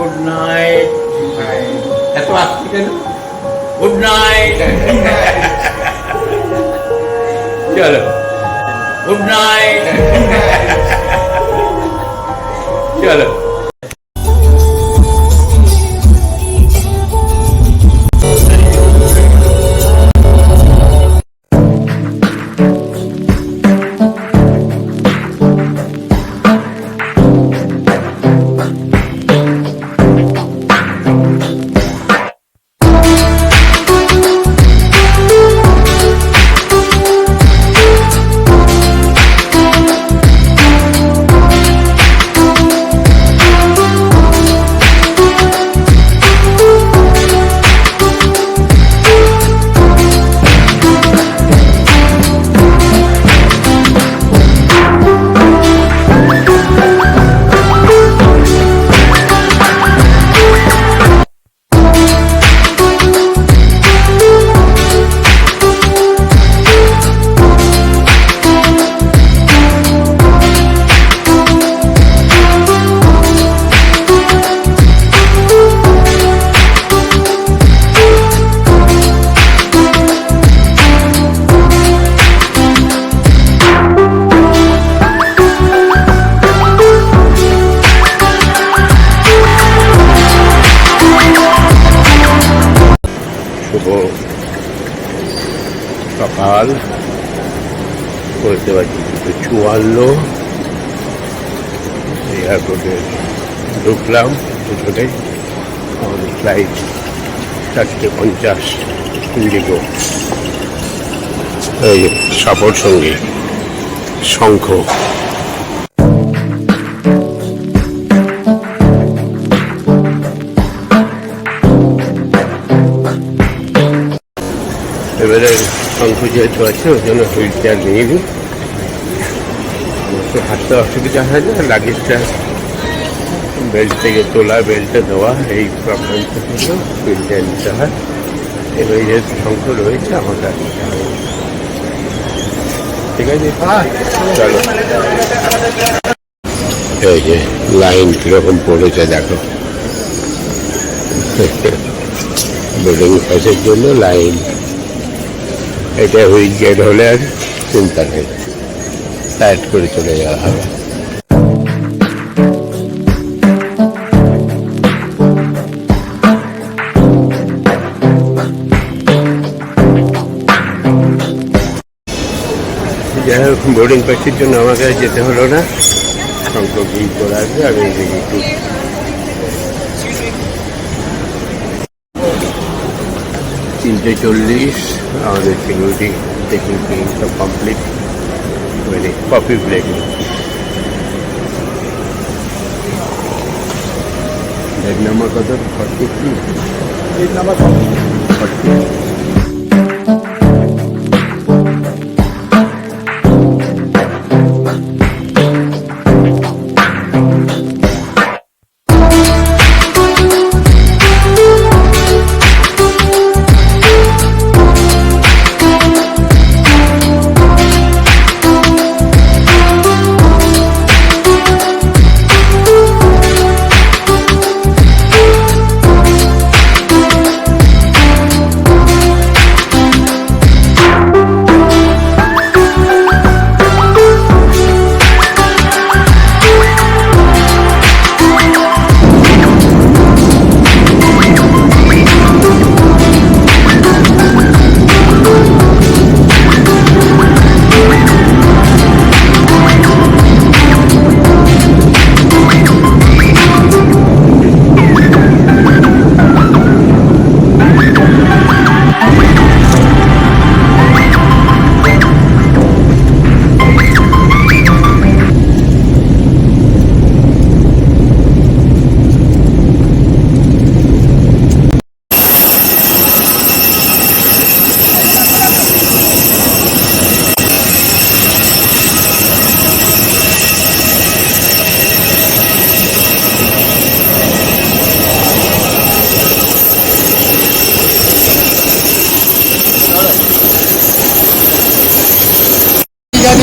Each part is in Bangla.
গুড নাইট এত আসছি কেন গুড নাইট চলো গুড নাইট চলো শুভ সকাল। বলতে পারছি দুটো এয়ারপোর্টে ঢুকলাম দুটোতে আমাদের ফ্লাইট চারটে পঞ্চাশ। ইন্ডিগো। এই সঙ্গে শঙ্খ। এবারে শঙ্খ যেহেতু আছে ওই জন্য হুইল নিয়ে নিই হাঁটতে অসুবিধা হয় না, লাগেজটা বেল্ট থেকে তোলা, বেল্টে দেওয়া, এই প্রবলেম থেকে হুইল নিতে হয়। এবারে যেহেতু শঙ্খ রয়েছে আমার কাছে ঠিক আছে? চলো। এই যে লাইন কীরকম পড়েছে, দেখো। বোর্ডিং পাসের জন্য লাইন। এটা হুইল চেয়ার হলে আর চিন্তা নেই। টাইট করে চলে যাওয়া হবে। যাই হোক বোর্ডিং পাসের জন্য আমাকে যেতে হলো না। সংখ্যক বিল করে আসবে, আমি একটু তিনটে চল্লিশ আমাদের সিকিউরিটি চেকিং ফিকিং সব কমপ্লিট মানে কপি ব্রেক ব্যাগ নাম্বার কত ফর্টি থ্রি ফর্টি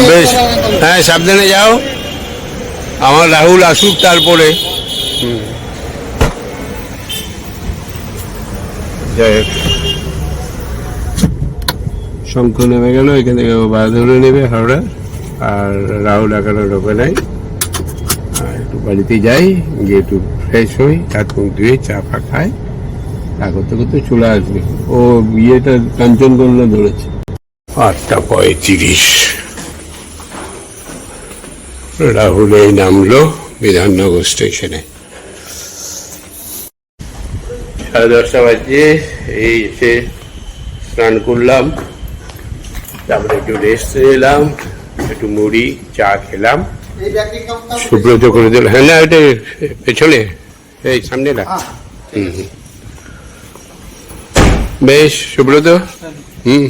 বেশ। হ্যাঁ সাবধানে যাও। আমার রাহুল আসুক তারপরে। যাই হোক। শঙ্খ নেমে গেল এখান থেকে ও বাহাদুরে নেবে হাওড়া। আর রাহুল এখনও ঢোকে নাই। আর একটু বাড়িতে যাই গিয়ে একটু ফ্রেশ হই হাত মুখ ধুয়ে চা ফা খাই। তা করতে করতে চলে আসবে। ও বিয়েটা কাঞ্চনগঞ্জা ধরেছে। আটটা পঁয়ত্রিশ। রাহুল এই নামলো বিধাননগর স্টেশনে। সাড়ে দশটা বাজে এই এসে স্নান করলাম তারপরে একটু রেস্ট নিলাম একটু মুড়ি চা খেলাম। সুব্রত করে দিল। হ্যাঁ না এটা পেছনে এই সামনে না হুম হুম। বেশ সুব্রত হুম।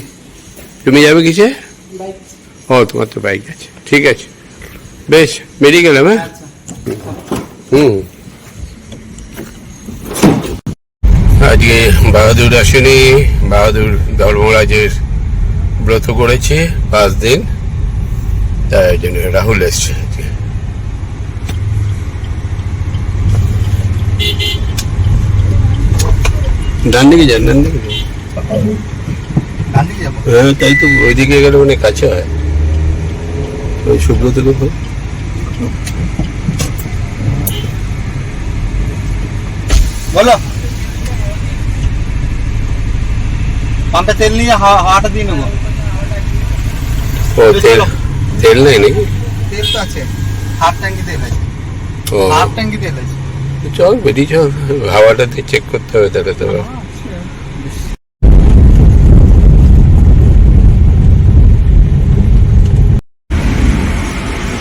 তুমি যাবে কিসে? ও তোমার তো বাইক আছে। ঠিক আছে। বেশ বেরিয়ে গেলাম হ্যাঁ? হুম। আজকে বাহাদুর আসেনি বাহাদুর ধর্মরাজের ব্রত করেছে পাঁচ দিন। তাই জন্য রাহুল এসছে ডান দিকে যান ডান দিকে হ্যাঁ তাই তো ওইদিকে গেলে অনেক কাছে হয়। ওই সুব্রত বলো। পাম্পে তেল নিয়ে হাওয়া- হাওয়াটা দিয়ে নেব। ও তেল তেল নেই নাকি? তেল তো আছে। হাফ ট্যাঙ্কি তেল আছে। হাফ ট্যাঙ্কি তেল আছে। চল বেরিয়ে চল হাওয়াটাতে চেক করতে হবে তাহলে তো।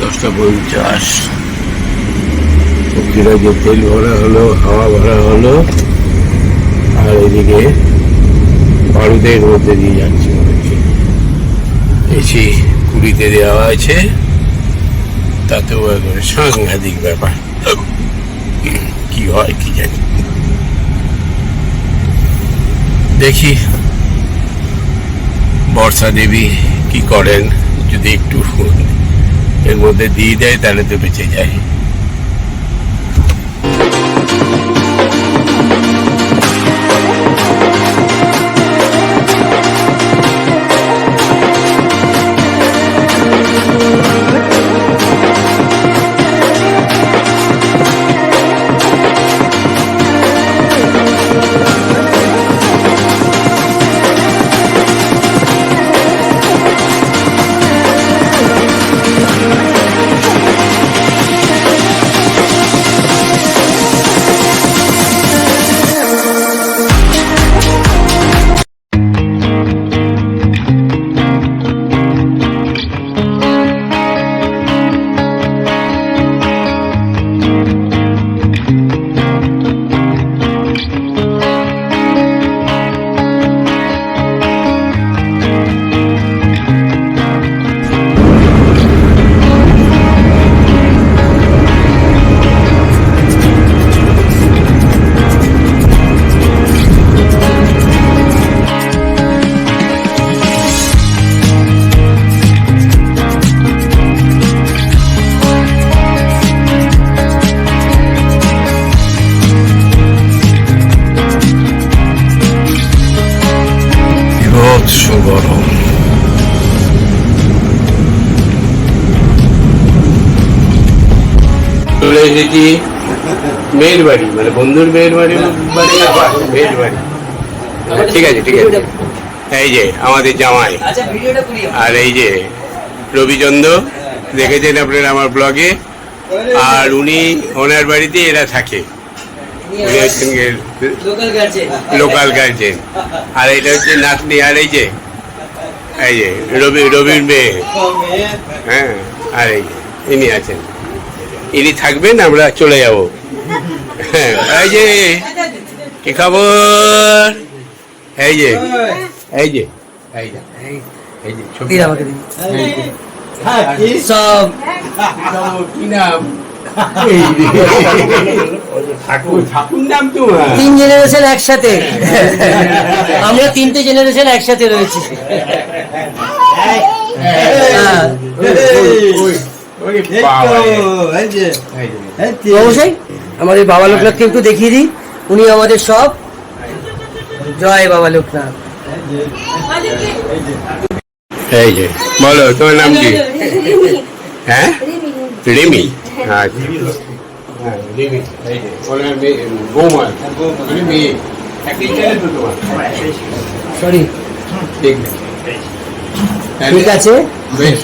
দশটা পঞ্চাশ। যে তেল ভরা হলো, হাওয়া ভরা হলো, আর এদিকে বারুদের মধ্যে দিয়ে যাচ্ছে এসি কুড়িতে দেওয়া আছে, তাতেও একবারে সাংঘাতিক ব্যাপার। কি হয়, কি জানি। দেখি বর্ষা দেবী কি করেন, যদি একটু এর মধ্যে দিয়ে দেয়, তাহলে তো বেঁচে যায়। thank you. এসেছি মেয়ের বাড়ি মানে বন্ধুর মেয়ের বাড়ি মেয়ের বাড়ি। ঠিক আছে ঠিক আছে। এই যে আমাদের জামাই। আর এই যে রবিচন্দ্র দেখেছেন আপনারা আমার ব্লগে আর উনি ওনার বাড়িতে এরা থাকে। লোকাল গার্জেন আর এটা হচ্ছে নাতনি আর এই যে এই যে রবি রবির মেয়ে। হ্যাঁ আর এই যে, ইনি আছেন। ইনি থাকবেন আমরা চলে যাব। হ্যাঁ এই যে কি খবর? এই যে এই যে এই যে এই- যে ছবি। আমাকে দিন। সব। কি নাম ঠাকুর ঠাকুর নাম তোমার। তিন জেনারেশন একসাথে। আমরা তিনটে জেনারেশন একসাথে রয়েছি। হ্যাঁ। অবশ্যই আমাদের বাবা লোকনাথকে একটু দেখিয়ে দিই উনি আমাদের সব। জয় বাবা লোকনাথ। এই যে বলো তোমার নাম কি? হ্যাঁ? রিমি। আচ্ছা। হ্যাঁ, রিমি, এই যে, ওনার মেয়ে, বৌমা? সরি ঠিক আছে। বেশ।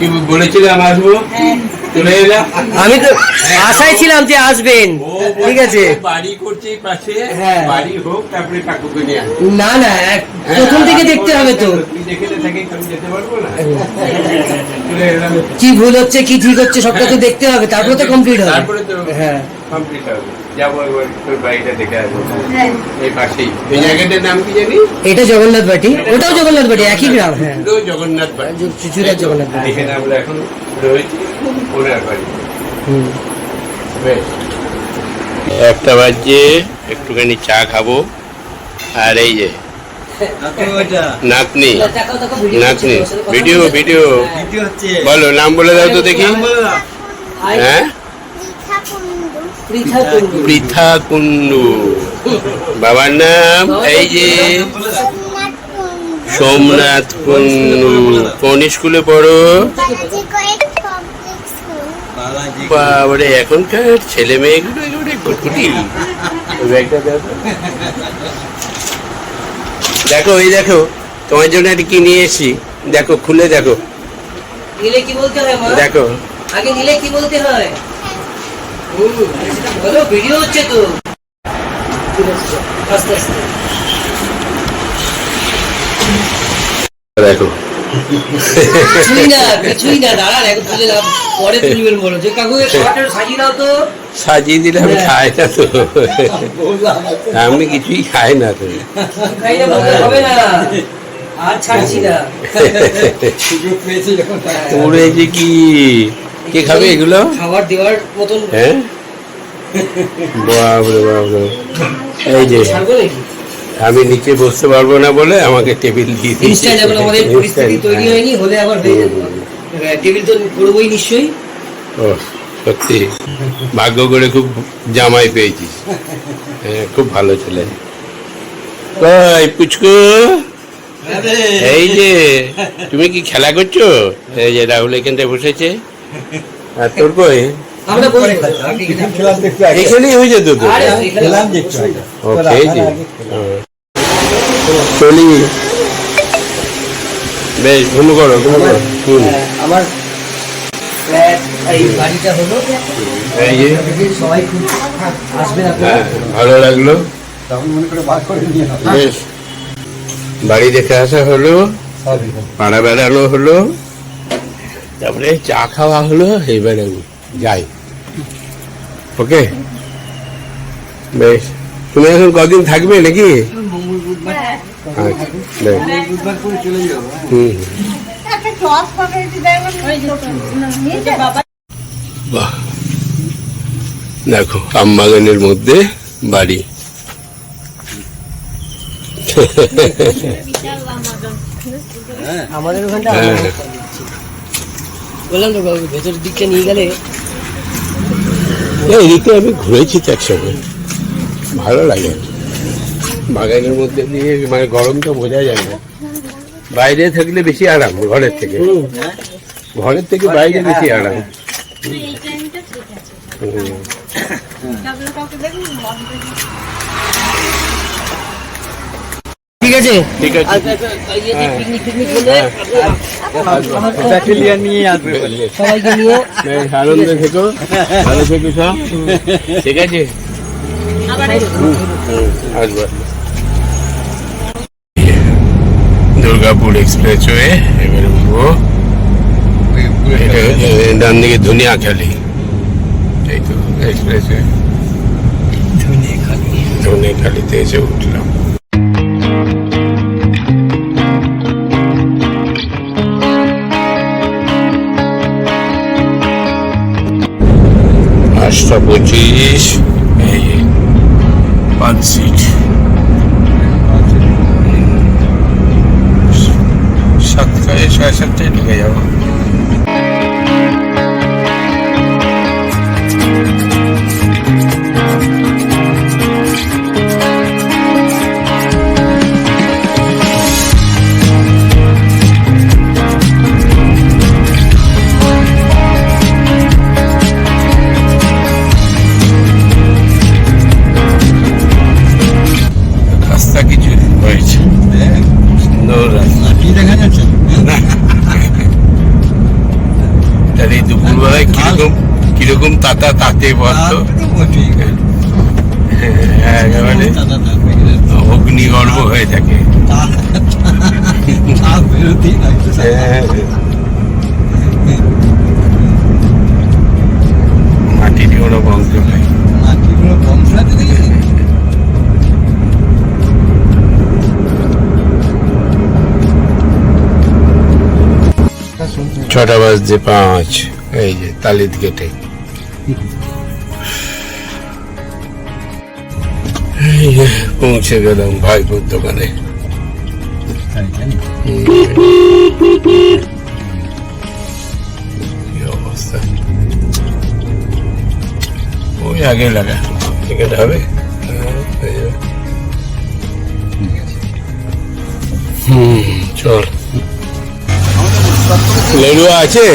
কি বলেছিলাম আসব? চলে এলাম আমি তো আশায় ছিলাম যে আসবেন। ঠিক আছে। বাড়ি করছে পাশে হ্যাঁ। বাড়ি হোক তারপরে ঠাকুরকে নিয়ে না না এক- প্রথম থেকে দেখতে হবে তো। এলাম। কি ভুল হচ্ছে কি ঠিক হচ্ছে সবটা তো দেখতে হবে তারপরে তো কমপ্লিট হবে। তারপরে তো হ্যাঁ। কমপ্লিট হবে। যাব একবার বাড়িটা দেখে আসব। এই পাশেই। এই জায়গাটার নাম কি জানি এটা জগন্নাথ বাটি। ওটাও জগন্নাথ বাটি একই গ্রাম হ্যাঁ। জগন্নাথ জগন্নাথ বাটি। এখানে আমরা এখন রয়েছি ওনার বাড়ি। বেশ। একটা বাজছে একটুখানি চা খাব। আর এই যে নাতনি। নাতনি। Video video. বলো নাম বলে দাও তো দেখি। হ্যাঁ? পৃথা কুণ্ডু। বাবার নাম এই যে সোমনাথ কুন্ডু কোন স্কুলে পড়ো? বাবারে এখনকার ছেলে মেয়েগুলো একেবারে কুটকুটি। দেখো। এই দেখো তোমার জন্য একটা কি নিয়ে এসেছি? দেখো খুলে দেখো। নিলে কি বলতে হয় দেখো। আগে নিলে কি বলতে হয়? বলো ভিডিও হচ্ছে তো। আস্তে আস্তে। দেখো। কিছুই না কিছুই না দাঁড়ান এখন তুলে লাভ পরে তুলবেন বলো। যে কাকুকে খাবারটা সাজিয়ে দাও তো। সাজিয়ে দিলে আমি খাই না তো। আমি কিছুই খাই না তো। খাই না হবে না। আর ছাড়ছি না। যে কি? কে খাবে এগুলো? খাবার দেওয়ার মতন। হ্যাঁ? বাবরে বাবরে এই যে আমি নিচে বসতে পারব না বলে আমাকে টেবিল দিয়ে আমাদের পরিস্থিতি তৈরি হ্যাঁ। হয়নি হলে আবার যাবে টেবিল তো করবোই নিশ্চয়ই। ও সত্যি। ভাগ্য করে খুব জামাই পেয়েছিস হ্যাঁ খুব ভালো ছেলে। কই পুচকু। এই যে তুমি কি খেলা করছ? এই যে রাহুল এখানটায় বসেছে। আর তোর কই? এখানেই হয়ে যেত তো? আরে এখানে- ও খেয়েছি হ্যাঁ। চলি। বেশ ঘুম করো ঘুম করো। হ্যাঁ, আমার ফ্ল্যাট এই বাড়িটা হলো। এই যে। সবাই খুব আসবেন আপনারা হ্যাঁ ভালো লাগল। বেশ। বাড়ি দেখে আসা হলো। পাড়া বেড়ানো হলো। তারপরে চা খাওয়া হলো এবারে যাই। ওকে? বেশ। তুমি এখন কদিন থাকবে নাকি? আচ্ছা হুম বাহ। দেখো আমবাগানের মধ্যে বাড়ি। আমাদের ওখানটা হ্যাঁ। বললাম তো বাবু, ভেতরের দিকটা নিয়ে গেলে এই এদিকে আমি ঘুরেছি তো একসঙ্গে। ভালো লাগে। বাগানের মধ্যে দিয়ে মানে গরমটা বোঝা যায় না। বাইরে থাকলে বেশি আরাম ঘরের থেকে। ঘরের থেকে বাইরে বেশি আরাম। হুম। ঠিক আছে? ঠিক আছে। হ্যাঁ। পিকনিক পিকনিক হলে নিয়ে আসবে। সবাইকে নিয়ে। বেশ থেকো ভালো থেকো সব। ঠিক আছে? আসব। দুর্গাপুর এক্সপ্রেসওয়ে এবারে উঠবো। ডান দিকে ধুনিয়া খালি। এই তো এক্সপ্রেসওয়ে। ধুনিয়া খালিতে এসে উঠলাম। আটটা পঁচিশ এই পাঁচ সিট সাতটায় সাড়ে সাতটায় ঢুকে যাব তাতা তাতে বলতো। হ্যাঁ, একেবারে অগ্নিগর্ভ হয়ে থাকে। মাটির কোনো বংশ নাই। ছটা বাজতে পাঁচ এই যে তালিত গেটে। পৌঁছে গেলাম ভাইপুর দোকানে। অবস্থা? ওই আগে লাগা। টিকিট হবে। হুম চল। লেডুয়া আছে?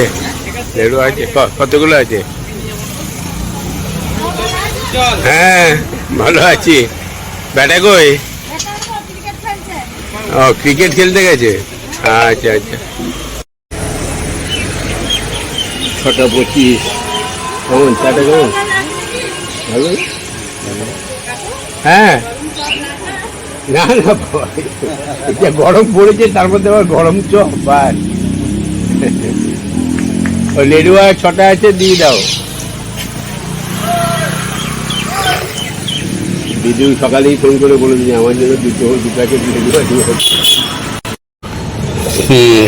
লেডুয়া আছে। কতগুলো আছে? হ্যাঁ ভালো আছি। ব্যাটা কই? ও ক্রিকেট খেলতে গেছে? আচ্ছা আচ্ছা। ছটা পঁচিশ। কেমন? চাটা কেমন? ভালো? হ্যাঁ। না না এটা গরম পড়েছে তার মধ্যে আবার গরম চপ বাস। ওই লেডুয়া ছটা আছে দিয়ে দাও। বিদ্যুৎ সকালেই ফোন করে বলে দিই আমার জন্য দুটো, দু প্যাকেট দিয়ে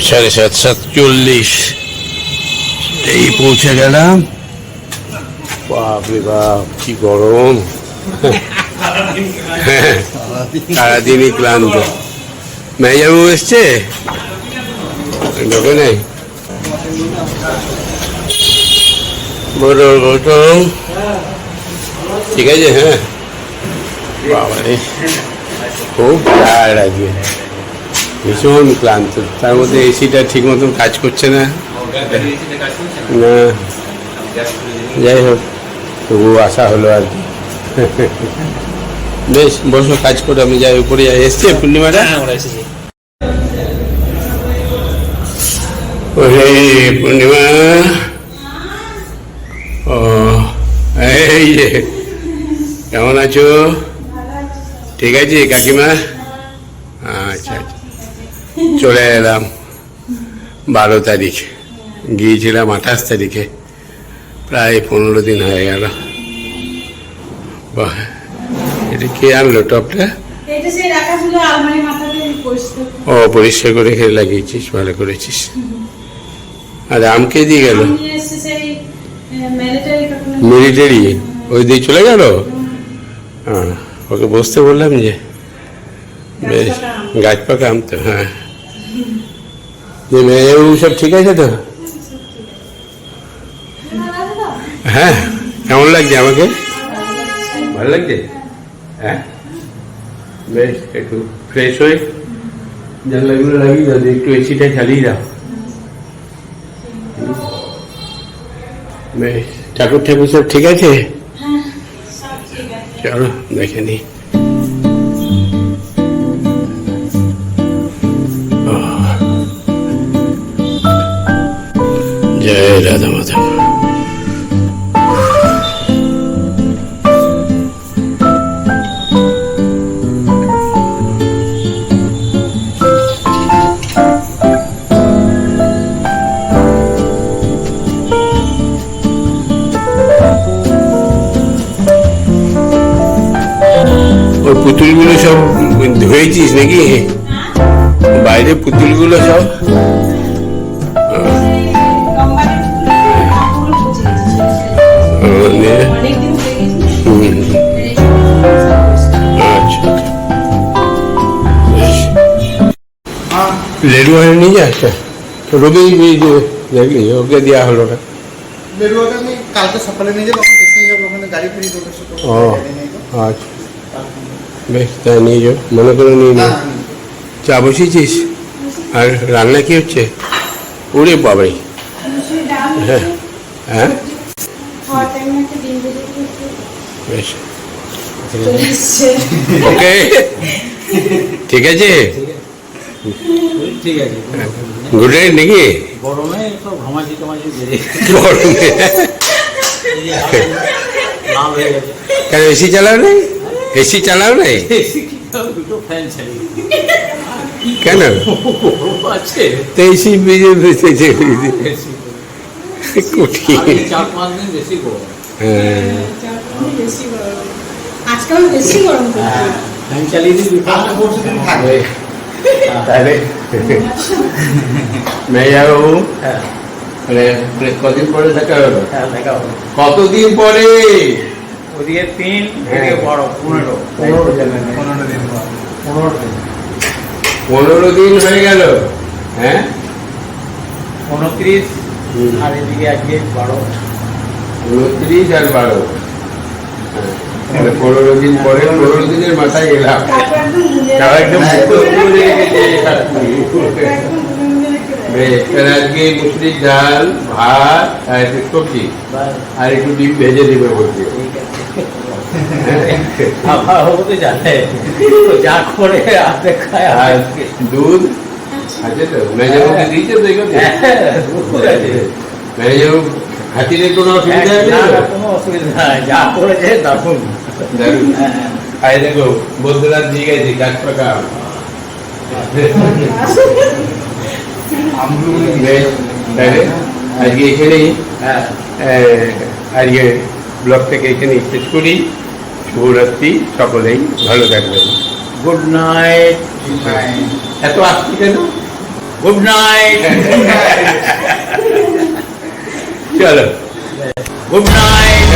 সাড়ে সাত সাতচল্লিশ এই পৌঁছে গেলাম। বাপরে বাপ, কি গরম। সারাদিনই ক্লান্ত। মেজাবু এসছে? ঢোকে নেই বড় গৌতম ঠিক আছে হ্যাঁ। বাবারে খুব টায়ার্ড আজকে ভীষণ ক্লান্ত তার মধ্যে এসিটা ঠিক মতন কাজ করছে না না যাই হোক তবু আশা হলো আর কি বেশ বসো কাজ করে আমি যাই উপরে যাই এসছে পূর্ণিমাটা ওরে পূর্ণিমা ও এই যে কেমন আছো ঠিক আছে কাকিমা? আচ্ছা আচ্ছা। চলে এলাম বারো তারিখ। গিয়েছিলাম আঠাশ তারিখে। প্রায় পনেরো দিন হয়ে গেল। বাহ এটা কে আনলো টপটা? ও পরিষ্কার করে খেয়ে লাগিয়েছিস ভালো করেছিস। আর আমকে দিয়ে গেল? আমি এসে সেই মিলিটারি মিলিটারি ওই দিয়ে চলে গেল? হ্যাঁ ওকে বসতে বললাম যে বেশ গাছ পাকা আম। তো হ্যাঁ। যে মেয়েবাবু সব ঠিক আছে তো? হ্যাঁ কেমন লাগছে আমাকে? ভালো লাগছে? হ্যাঁ? বেশ একটু ফ্রেশ হয়ে জানলাগুলো লাগিয়ে দাও একটু এসিটা চালিয়ে দাও। বেশ ঠাকুর ঠাকুর সব ঠিক আছে? চলো দেখে নি। জয় রাধা মাধব। পুতুলগুলো সব ধুয়েছিস নাকি? বাইরে পুতুলগুলো সব? আহ, নিয়ে, অনেকদিন গেছে হুম, বেশ। লেডু নিয়ে যা একটা। রবি দেখলি ওকে দেওয়া হলো না কালকে সকালে নিয়ে যাব গাড়ি ফেরি তোদের সাথে ও আচ্ছা। বেশ তাই নিয়ে যাও। মনে করে নিয়ে নিও। চা বসিয়েছিস? আর রান্না কি হচ্ছে? ওরে বাবাই হ্যাঁ হ্যাঁ? বেশ। ওকে। ঠিক আছে? গুড নাইট নাকি? গরমে তো ঘামাচি টামাচি গরমে। লাল গেছে। কেন এসি চালাও নেই? এসি চালাও কেন? তো এসি কঠিন হ্যাঁ আজকাল বেশি গরম। ফ্যান চালিয়ে থাকবে। তাহলে। মেয়াবাবু হ্যাঁ। মানে মানে কদিন পরে দেখা হলো হ্যাঁ কতদিন পরে? ওদিকে তিন হ্যাঁ। এদিকে বড় পনেরো। পনেরো দিন। পনেরো দিন পনেরো দিন। পনেরো দিন হয়ে গেল। হ্যাঁ? উনত্রিশ। আর এদিকে আজকে বারো। উনত্রিশ আর বারো। হ্যাঁ, পনেরো দিন পরে পনেরো দিনের মাথায় এলাম। হ্যাঁ, আজকে মুসুরির ডাল ভাত আর একটু সবজি। আর একটু ডিম ভেজে দেবে বলছে। যা করে আপনি খায় আর দুধ? আছে তো ম্যানেজারকে দিয়েছে তো এগুলো ম্যানেজার হাতিরে কোনো অসুবিধা না, না, নেই কোনো অসুবিধা নাই যা করেছে দারুণ দারুণ আই দেখো বন্ধুরা দিয়ে গেছে গাছ তাহলে আজকে এখানেই। হ্যাঁ। আজকে ব্লগ থেকে এখানে শেষ করি শুভরাত্রি সকলেই ভালো থাকবেন। গুড নাইট এত আসছি কেন? গুড নাইট চলো। Good night